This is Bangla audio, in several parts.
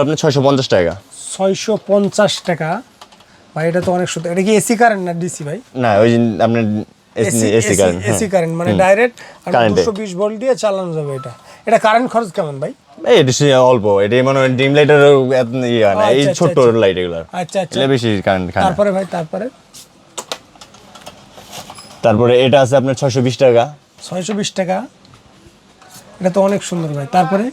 এগুলো ছয়শো পঞ্চাশ টাকা। ছয়শো পঞ্চাশ টাকা। ভাই এটা তো অনেক সুন্দর। এটা কি এসি কারেন্ট না ডিসি ভাই? না ওই আপনার এসি কারেন্ট এসি কারেন্ট মানে ডাইরেক্ট দুশো বিশ ভোল্ট দিয়ে চালানো যাবে এটা। এটা কারেন্ট খরচ কেমন ভাই? এই অল্প। এটা মানে ডিম লাইটের ইয়ে না। এই আচ্ছা, আচ্ছা, আচ্ছা। লাইট এগুলো। আচ্ছা আচ্ছা। বেশি কারেন্ট খায় তারপরে ভাই তারপরে? তারপরে এটা আছে আপনার ছয়শো বিশ টাকা। ছয়শো বিশ টাকা। এটা তো অনেক সুন্দর ভাই। তারপরে?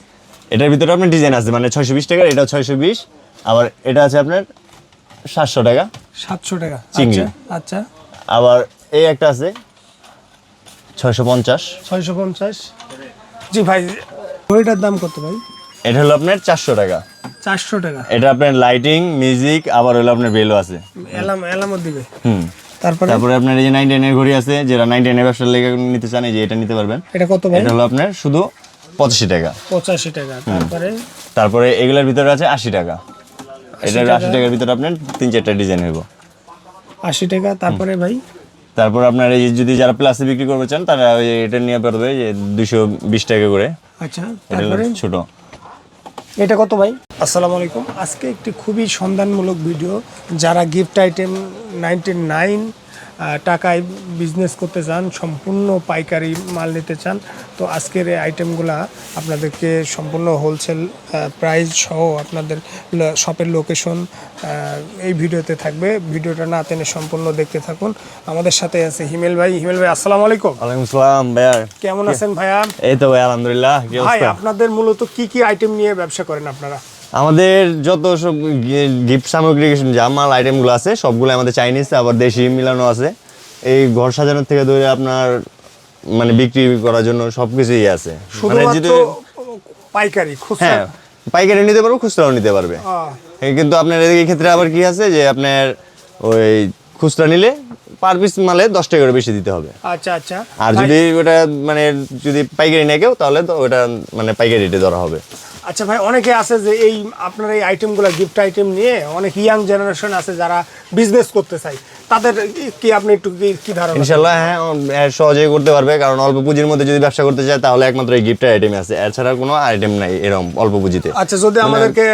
এটার ভিতরে আপনার ডিজাইন আছে মানে ছয়শো বিশ টাকা এটা ছয়শো বিশ। আবার এটা আছে আপনার সাতশো টাকা। সাতশো টাকা। চিংড়ি। আচ্ছা, আচ্ছা। আবার এই একটা আছে ছয়শো পঞ্চাশ। ছয়শো পঞ্চাশ। জি ভাই ওইটার দাম কত ভাই? এটা হলো আপনার চারশো টাকা। চারশো টাকা। এটা আপনার লাইটিং মিউজিক আবার হলো আপনার বেলও আছে। এলাম এলামও দিবে। হুম। তারপরে? তারপরে আপনার এই যে নাইনটি এর ঘড়ি আছে যেটা নাইনটি এর ব্যবসার লেগে নিতে চান এই যে এটা নিতে পারবেন। এটা কত ভাই? এটা হলো আপনার শুধু পঁচাশি টাকা। পঁচাশি টাকা। তারপরে? তারপরে এগুলোর ভিতরে আছে আশি টাকা। এটার আশি টাকার ভিতরে আপনার তিন চারটা ডিজাইন হইব। আশি টাকা তারপরে ভাই? তারপর আপনার এই যদি যারা প্লাসে বিক্রি করতে চান তারা ওই এটা নিয়ে পারবে যে দুশো বিশ টাকা করে। আচ্ছা তারপরে? ছোট। এটা কত ভাই? আসসালামু আলাইকুম। আজকে একটি খুবই সন্ধানমূলক ভিডিও যারা গিফট আইটেম নাইনটি নাইন টাকায় বিজনেস করতে চান সম্পূর্ণ পাইকারি মাল নিতে চান তো আজকের এই আইটেমগুলা আপনাদেরকে সম্পূর্ণ হোলসেল প্রাইস সহ আপনাদের শপের লোকেশন এই ভিডিওতে থাকবে। ভিডিওটা না টেনে সম্পূর্ণ দেখতে থাকুন। আমাদের সাথে আছে হিমেল ভাই। হিমেল ভাই আসসালামু আলাইকুম। ওয়ালাইকুম আসসালাম ভাইয়া। কেমন আছেন ভাইয়া? এই তো ভাই আলহামদুলিল্লাহ। ভাই আপনাদের মূলত কি কি আইটেম নিয়ে ব্যবসা করেন আপনারা? আমাদের যত সব গিফট সামগ্রী যা মাল আইটেমগুলো আছে সবগুলো আমাদের চাইনিজ আবার দেশি মিলানো আছে। এই ঘর সাজানোর থেকে ধরে আপনার মানে বিক্রি করার জন্য সবকিছুই আছে। মানে পাইকারি হ্যাঁ পাইকারি নিতে পারব খুচরাও নিতে পারবে। কিন্তু আপনার এদিকে ক্ষেত্রে আবার কি আছে যে আপনার ওই খুচরা নিলে পার পিস মালে দশ টাকা করে বেশি দিতে হবে। আচ্ছা আচ্ছা। আর যদি ওটা মানে যদি পাইকারি নেয় কেউ তাহলে তো ওটা মানে পাইকারি রেটে ধরা হবে। আচ্ছা ভাই অনেকে আছে যে এই আপনার এই আইটেমগুলো গিফট আইটেম নিয়ে অনেক ইয়াং জেনারেশন আছে যারা বিজনেস করতে চায়। তাদের কি আপনি একটু কি ধারণা? ইনশাল্লাহ হ্যাঁ সহজেই করতে পারবে। কারণ অল্প পুঁজির মধ্যে যদি ব্যবসা করতে চায় তাহলে একমাত্র এই গিফট আইটেম আছে। এছাড়া কোনো আইটেম নাই এরকম অল্প পুঁজিতে। আচ্ছা যদি আমাদেরকে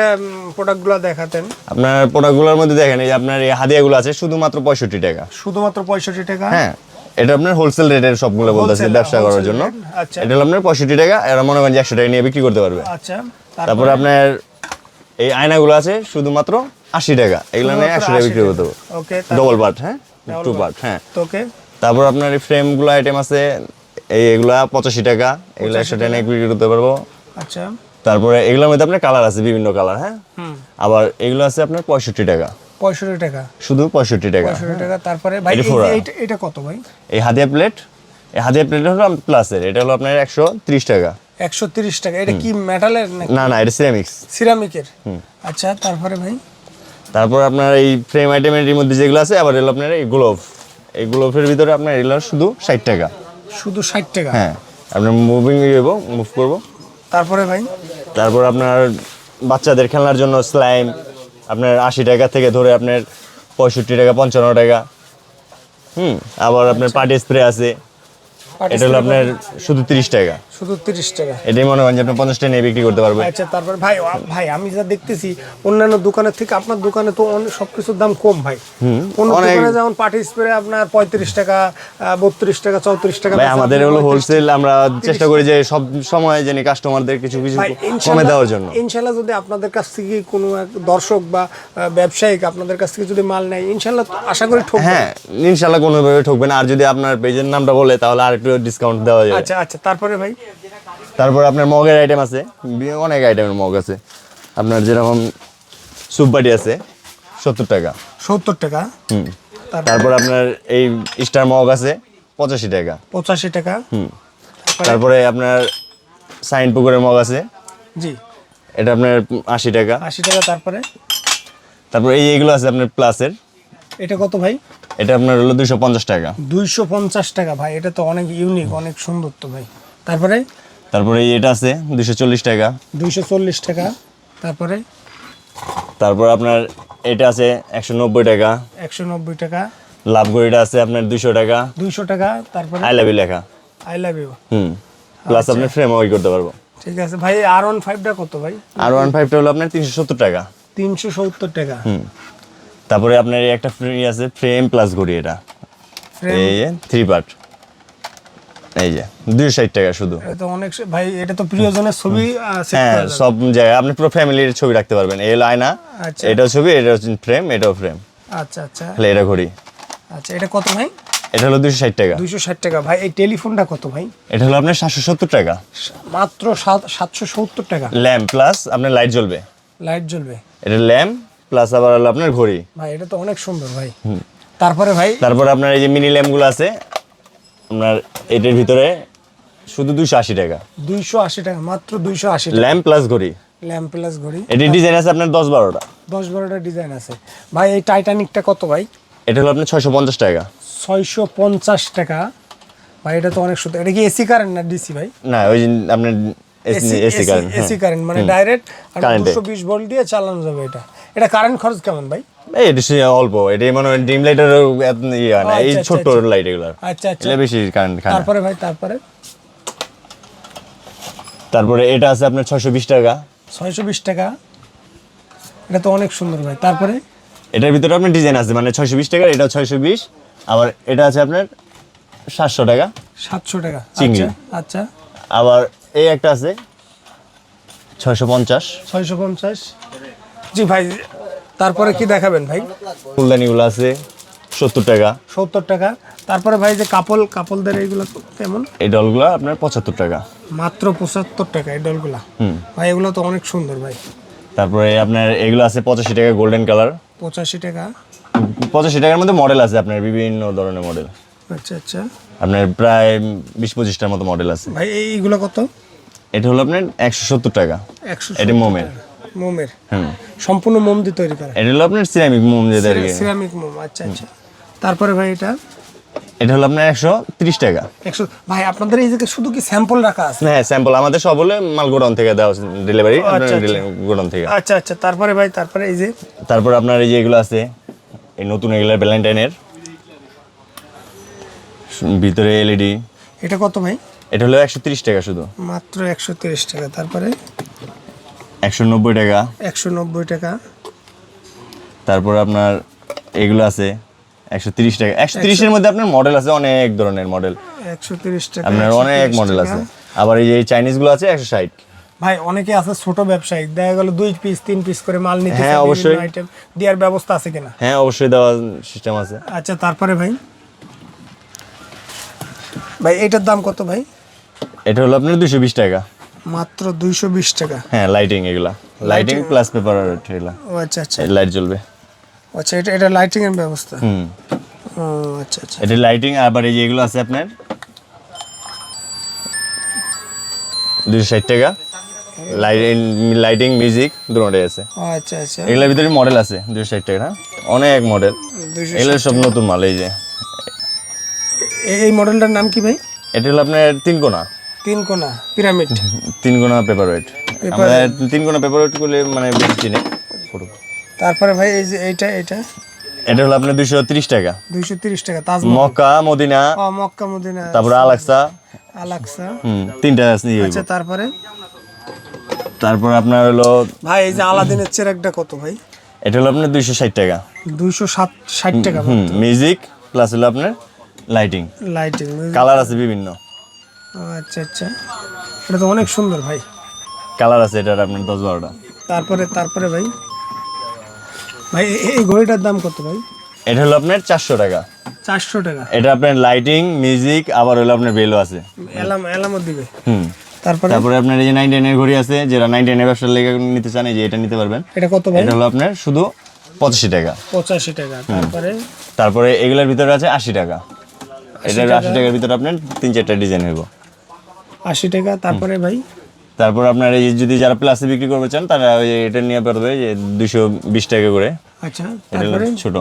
প্রোডাক্টগুলো দেখাতেন। আপনার প্রোডাক্টগুলোর মধ্যে দেখেন এই আপনার এই হাদিয়াগুলো আছে শুধুমাত্র পঁয়ষট্টি টাকা। শুধুমাত্র পঁয়ষট্টি টাকা? হ্যাঁ। এটা আপনার হোলসেল রেটের সবগুলো বলতেছে ব্যবসা করার জন্য। আচ্ছা। এটা হলো আপনার পঁয়ষট্টি টাকা এরা মনে করেন একশো টাকা নিয়ে বিক্রি করতে পারবে। আচ্ছা তারপরে আপনার এই আয়নাগুলো আছে শুধুমাত্র আশি টাকা। এগুলো নিয়ে একশো টাকা বিক্রি করতে ওকে ডবল পার্ট হ্যাঁ? টু পার্ট হ্যাঁ। তারপর আপনার এই ফ্রেমগুলো আইটেম আছে এই এগুলা পঁচাশি টাকা এগুলো একশো টাকা নিয়ে বিক্রি করতে পারব। আচ্ছা। তারপরে এগুলোর মধ্যে আপনার কালার আছে বিভিন্ন কালার হ্যাঁ? আবার এগুলো আছে আপনার পঁয়ষট্টি টাকা। পঁয়ষট্টি টাকা। শুধু পঁয়ষট্টি টাকা। পঁয়ষট্টি টাকা তারপরে ভাই এটা এই- এইটা- এটা কত ভাই? এই হাদিয়া প্লেট এই হাদিয়া প্লেট হলো প্লাসের এটা হলো আপনার একশো ত্রিশ টাকা। একশো তিরিশ টাকা এটা কি মেটালের না না এটা সিরামিক্স সিরামিকের আচ্ছা তারপরে ভাই? তারপর আপনার এই ফ্রেম আইটেমের মধ্যে যেগুলো আছে আবার এগুলো আপনার এই গ্লোভ এই গ্লোভের ভিতরে আপনার এগুলো শুধু ষাট টাকা। শুধু ষাট টাকা? হ্যাঁ আপনার মুভিং যাব মুভ করব। তারপরে ভাই? তারপর আপনার বাচ্চাদের খেলনার জন্য স্লাইম আপনার আশি টাকা থেকে ধরে আপনার পঁয়ষট্টি টাকা পঞ্চান্ন টাকা। হুম আবার আপনার পার্টি স্প্রে আছে। এটা হলো আপনার শুধু তিরিশ টাকা। শুধু তিরিশ টাকা। এটাই মনে করেন যে আপনি টাকা নিয়ে বিক্রি করতে পারবে আচ্ছা তারপরে ভাই ভাই আমি যা দেখতেছি অন্যান্য দোকানের থেকে আপনার দোকানে তো অনেক সবকিছুর দাম কম ভাই। অন্য অনেক- দোকানে যেমন পার্টি স্প্রে আপনার পঁয়ত্রিশ টাকা বত্রিশ টাকা চৌত্রিশ টাকা ভাই আমাদের হলো হোলসেল আমরা চেষ্টা করি যে সব সময় জানি কাস্টমারদের কিছু কিছু ভাই, কমে ইনশাল্লাহ- দেওয়ার জন্য। ইনশাল্লাহ যদি আপনাদের কাছ থেকে কোনো দর্শক বা ব্যবসায়িক আপনাদের কাছ থেকে যদি মাল নেয় ইনশাল্লাহ আশা করি ঠকবে। হ্যাঁ ইনশাল্লাহ কোনোভাবে ঠকবে না। আর যদি আপনার পেজের নামটা বলে তাহলে আর একটু ডিসকাউন্ট দেওয়া যাবে। আচ্ছা আচ্ছা তারপরে ভাই? তারপর আপনার মগের আইটেম আছে। অনেক আইটেমের মগ আছে। আপনার যেরকম স্যুপ বাটি আছে সত্তর টাকা। সত্তর টাকা। হুম। তারপর? আপনার এই স্টার মগ আছে পঁচাশি টাকা। পঁচাশি টাকা। হুম। তারপরে- আপনার সাইন পুকুরের মগ আছে। জি। এটা আপনার আশি টাকা। আশি টাকা তারপরে? তারপর এই এগুলো আছে আপনার প্লাসের এটা কত ভাই? এটা আপনার হলো দুশো পঞ্চাশ টাকা। দুইশো পঞ্চাশ টাকা ভাই এটা তো অনেক ইউনিক অনেক সুন্দর তো ভাই। তারপরে? তারপরে এটা আছে দুশো চল্লিশ টাকা। দুইশো চল্লিশ টাকা। তারপরে? তারপর আপনার এটা আছে একশো নব্বই টাকা। একশো নব্বই টাকা। লাভ গড়িটা আছে আপনার দুশো টাকা। দুইশো টাকা তারপরে? আই লাভ ইউ লেখা। I love you. Hmm. Plus আপনি ফ্রেম ওই করতে পারব। ঠিক আছে। ভাই আর ওয়ান ফাইভটা কত ভাই? আর ওয়ান ফাইভটা হলো আপনার তিনশো সত্তর টাকা। তিনশো সত্তর টাকা। হুম। তারপরে আপনার একটা ফ্রি আছে ফ্রেম প্লাস ঘড়ি এটা। থ্রি পার্ট এই যে দুশো ষাট টাকা শুধু। এটা অনেক ভাই এটা তো প্রিয়জনের ছবি হ্যাঁ সব জায়গায় আপনি পুরো ফ্যামিলির ছবি রাখতে পারবেন। এই আয়না। এটাও ছবি এটা ফ্রেম এটাও ফ্রেম আচ্ছা আচ্ছা। তাহলে এটা ঘড়ি। আচ্ছা এটা কত ভাই? এটা হলো দুশো ষাট টাকা। দুইশো ষাট টাকা। ভাই এই টেলিফোনটা কত ভাই? এটা হলো আপনার সাতশো সত্তর টাকা। মাত্র সাত সাতশো সত্তর টাকা। ল্যাম্প প্লাস আপনার লাইট জ্বলবে। লাইট জ্বলবে। এটা ল্যাম্প প্লাস আবার হলো আপনার ঘড়ি। ভাই এটা তো অনেক সুন্দর ভাই। তারপরে ভাই? তারপর আপনার এই যে মিনি ল্যাম্পগুলো আছে আপনার এটার ভিতরে শুধু দুশো আশি টাকা। দুইশো আশি টাকা মাত্র দুইশো আশি ল্যাম্প প্লাস ঘড়ি। ল্যাম্প প্লাস ঘড়ি। এটির ডিজাইন আছে আপনার দশ বারোটা। দশ বারোটা ডিজাইন আছে। ভাই এই টাইটানিকটা কত ভাই? এটা হলো আপনার ছয়শো পঞ্চাশ টাকা। ছয়শো পঞ্চাশ টাকা। ভাই এটা তো অনেক সুন্দর। এটা কি এসি কারেন্ট না ডিসি ভাই? না ওই আপনার এসি কারেন্ট এসি কারেন্ট মানে ডাইরেক্ট Current এ। দুশো বিশ ভোল্ট দিয়ে চালানো যাবে এটা। এটা কারেন্ট খরচ কেমন ভাই? এই এটা অল্প এটা মনে হয় ডিম লাইটের ইয়ে হয় না এই আচ্ছা, আচ্ছা, ছোট্ট আচ্ছা। লাইট এগুলো আচ্ছা আচ্ছা। এটা বেশি কারেন্ট খায় তারপরে ভাই তারপরে? তারপরে এটা আছে আপনার ছয়শো বিশ টাকা। ছয়শো বিশ টাকা? এটা তো অনেক সুন্দর ভাই। তারপরে? এটার ভিতরে আপনার ডিজাইন আছে মানে ছয়শো বিশ টাকা এটা ছয়শো বিশ। আবার এটা আছে আপনার সাতশো টাকা। সাতশো টাকা। চিংড়ি। আচ্ছা আচ্ছা। আবার এই একটা আছে। ছয়শো পঞ্চাশ। ছয়শো পঞ্চাশ। জি ভাই তারপরে কি দেখাবেন ভাই? ফুলদানিগুলো আছে সত্তর টাকা। সত্তর টাকা। তারপরে ভাই যে কাপল কাপলদের এইগুলো কেমন? এই ডলগুলো আপনার পঁচাত্তর টাকা। মাত্র পঁচাত্তর টাকা এই ডলগুলা? হুম। ভাই এগুলো তো অনেক সুন্দর ভাই। তারপরে আপনার এগুলো আছে পঁচাশি টাকা গোল্ডেন কালার। পঁচাশি টাকা। পঁচাশি টাকার মধ্যে মডেল আছে আপনার বিভিন্ন ধরনের মডেল। আচ্ছা আচ্ছা। আপনার প্রায় বিশ পঁচিশটার মতো মডেল আছে। ভাই এইগুলো কত? এটা হলো আপনার একশো সত্তর টাকা। এটা মোমের। মোমের। হুম। সম্পূর্ণ মোম দিয়ে তৈরি করা। এটা হলো আপনার সিরামিক মোম আর কি সিরামিক মোম আচ্ছা আচ্ছা। তারপরে ভাই এটা? এটা হলো আপনার একশো তিরিশ টাকা। একশো ভাই আপনাদের এই জায়গায় শুধু কি স্যাম্পল রাখা আছে? হ্যাঁ স্যাম্পল আমাদের সব হলে মাল গোডাউন থেকে দেওয়া ডেলিভারি আচ্ছা, আচ্ছা। গোডাউন থেকে। আচ্ছা আচ্ছা। তারপরে ভাই তারপরে এই যে? তারপর আপনার এই যে এগুলো আছে এই নতুন এগুলো ভ্যালেন্টাইনের ভিতরে এলইডি এটা কত ভাই? এটা হলো একশো তিরিশ টাকা শুধু। মাত্র একশো তিরিশ টাকা। তারপরে? একশো নব্বই টাকা। একশো নব্বই টাকা। তারপর আপনার এগুলো আছে একশো তিরিশ টাকা। একশো তিরিশের মধ্যে আপনার মডেল আছে অনেক ধরনের মডেল একশো তিরিশ টাকা আপনার অনেক মডেল আছে। আবার এই যে চাইনিজগুলো আছে একশো ষাট। ভাই অনেকে আছে ছোট ব্যবসায়ী দেখা গেল দুই পিস তিন পিস করে মাল নিতে হ্যাঁ, অবশ্যই। আইটেম দেওয়ার ব্যবস্থা আছে কিনা? হ্যাঁ অবশ্যই দেওয়ার সিস্টেম আছে। আচ্ছা তারপরে ভাই? ভাই এটার দাম কত ভাই? এটা হলো আপনার দুশো বিশ টাকা। মাত্র দুইশো বিশ টাকা। হ্যাঁ লাইটিং এগুলা। লাইটিং প্লাস পেপার এগুলা। ও আচ্ছা আচ্ছা। লাইট জ্বলবে। আচ্ছা এটা এটা লাইটিং এর ব্যবস্থা? হুম। ও আচ্ছা আচ্ছা। এটা লাইটিং আবার এই যে এগুলো আছে আপনার? দুশো ষাট টাকা। লাইটিং মিউজিক দুটোটাই আছে। আচ্ছা আচ্ছা। এগুলোর ভিতরে মডেল আছে দুশো ষাট টাকা? অনেক মডেল এগুলো সব নতুন মাল এই যে। এই মডেলটার নাম কি ভাই? এটা হলো আপনার তিন কোনা। তিন কোনা পিরামিড। তিন কোনা পেপার ওয়েট আমরা তিন কোনা পেপার ওয়েট করলে মানে বেশি চিনি। তারপরে ভাই এই যে এইটা এটা এটা হলো আপনার দুশো তিরিশ টাকা। দুইশো তিরিশ টাকা Taj Mahal. Mecca Medina. Mecca Medina. তারপরে আলাক্সা। আলাক্সা। হুম তিনটা আছে আচ্ছা তারপরে? তারপর আপনার হলো ভাই এই যে আলাদিনের চেরাকটা কত ভাই? এটা হলো আপনার দুইশো ষাট টাকা। দুইশো সাত ষাট টাকা হুম মিউজিক প্লাস হলো আপনার লাইটিং লাইটিং কালার আছে বিভিন্ন। আচ্ছা আচ্ছা। এটা তো অনেক সুন্দর ভাই। কালার আছে এটার আপনার দশ বারোটা। তারপরে তারপরে ভাই। ভাই এই ঘড়িটার দাম কত ভাই? এটা হলো আপনার চারশো টাকা। চারশো টাকা। এটা আপনার লাইটিং মিউজিক আবার হলো আপনার বেলও আছে। এলাম এলামও দিবে। হুম। তারপরে? তারপরে আপনার এই যে নাইনটি এর ঘড়ি আছে যারা নাইনটি এর ব্যবসার লেগে নিতে চান এই যে এটা নিতে পারবেন। এটা কত ভাই? এটা হলো আপনার শুধু পঁচাশি টাকা। পঁচাশি টাকা তারপরে? তারপরে এগুলোর ভিতরে আছে আশি টাকা। এটার আশি টাকার ভিতরে আপনার তিন চারটা ডিজাইন হইব। আশি টাকা তারপরে ভাই? তারপর আপনার এই যদি যারা প্লাসে বিক্রি করতে চান তারা ওই এটা নিয়ে পারবে যে দুশো বিশ টাকা করে। আচ্ছা এটা তারপরে? ছোট।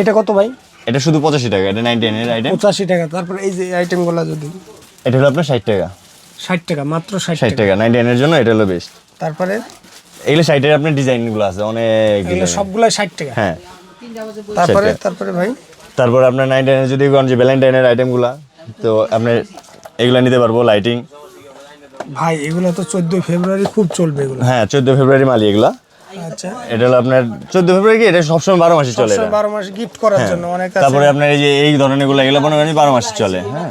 এটা কত ভাই? এটা শুধু পঁচাশি টাকা এটা নাইনটি এর আইটেম পঁচাশি টাকা তারপরে এই যে আইটেমগুলো যদি? এটা হলো আপনার ষাট টাকা। ষাট টাকা মাত্র ষাট ষাট টাকা। নাইনটি এর জন্য এটা হলো বেস্ট তারপরে? এগুলো ষাটের আপনার ডিজাইনগুলো আছে অনেক। সবগুলাই ষাট টাকা। হ্যাঁ। তারপরে তারপরে ভাই? তারপর আপনার নাইনটি এর যদি কোন যে ভ্যালেন্টাইনের আইটেমগুলো তো আপনার এগুলো নিতে পারব লাইটিং ভাই এগুলো তো চোদ্দই ফেব্রুয়ারি খুব চলবে এগুলো। হ্যাঁ চোদ্দ ফেব্রুয়ারি মালি এগুলা। আচ্ছা। এটা হলো আপনার চোদ্দ ফেব্রুয়ারি কি? এটা সবসময় বারো মাসে চলে বারো মাস গিফট করার জন্য অনেক তারপরে আপনার এই যে এই ধরনেরগুলো এগুলো মনে করেন বারো মাসে চলে হ্যাঁ।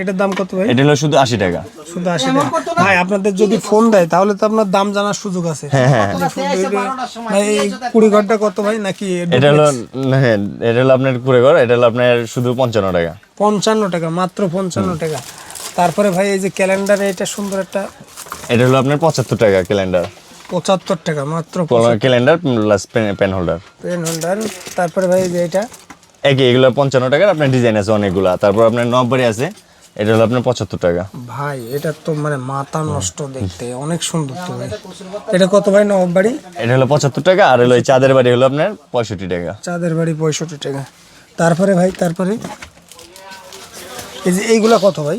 এটার দাম কত ভাই? এটা হলো শুধু আশি টাকা। শুধু আশি টাকা। ভাই আপনাদের যদি ফোন দেয় তাহলে তো আপনার দাম জানার সুযোগ আছে। হ্যাঁ হ্যাঁ। কুড়ি ঘণ্টা কত ভাই নাকি এটা হলো হ্যাঁ এটা হলো আপনার কুড়ে ঘর এটা হলো আপনার শুধু পঞ্চান্ন টাকা। পঞ্চান্ন টাকা মাত্র পঞ্চান্ন টাকা। তারপরে ভাই এই যে ক্যালেন্ডারে এটা সুন্দর একটা এটা হলো আপনার পঁচাত্তর টাকা ক্যালেন্ডার পঁচাত্তর টাকা মাত্র calendar plus pen holder pen holder তারপরে ভাই যে এটা। একই এগুলো পঞ্চান্ন টাকার আপনার ডিজাইন আছে অনেকগুলা। তারপর আপনার নব্বই আছে। এটা হলো আপনার পঁচাত্তর টাকা। ভাই এটা তো মানে মাথা নষ্ট দেখতে অনেক সুন্দর তো ভাই। এটা কত ভাই নবাব বাড়ি? এটা হলো পঁচাত্তর টাকা আর হলো এই চাঁদের বাড়ি হলো আপনার পঁয়ষট্টি টাকা। চাঁদের বাড়ি পঁয়ষট্টি টাকা। তারপরে ভাই তারপরে? এই যে এইগুলা কত ভাই?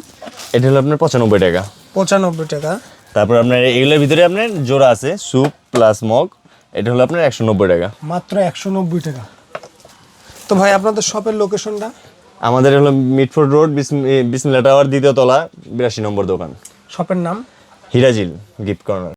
এটা হলো আপনার পঁচানব্বই টাকা। পঁচানব্বই টাকা। তারপর আপনার এগুলোর ভিতরে আপনার জোড়া আছে স্যুপ প্লাস মগ। এটা হলো আপনার একশো নব্বই টাকা। মাত্র একশো নব্বই টাকা। তো ভাই আপনাদের শপের লোকেশনটা আমাদের হলো মিটফোর্ড রোড বিসমিল্লা টাওয়ার দ্বিতীয় তলা বিরাশি নম্বর দোকান। শপের নাম? Hirajil gift corner.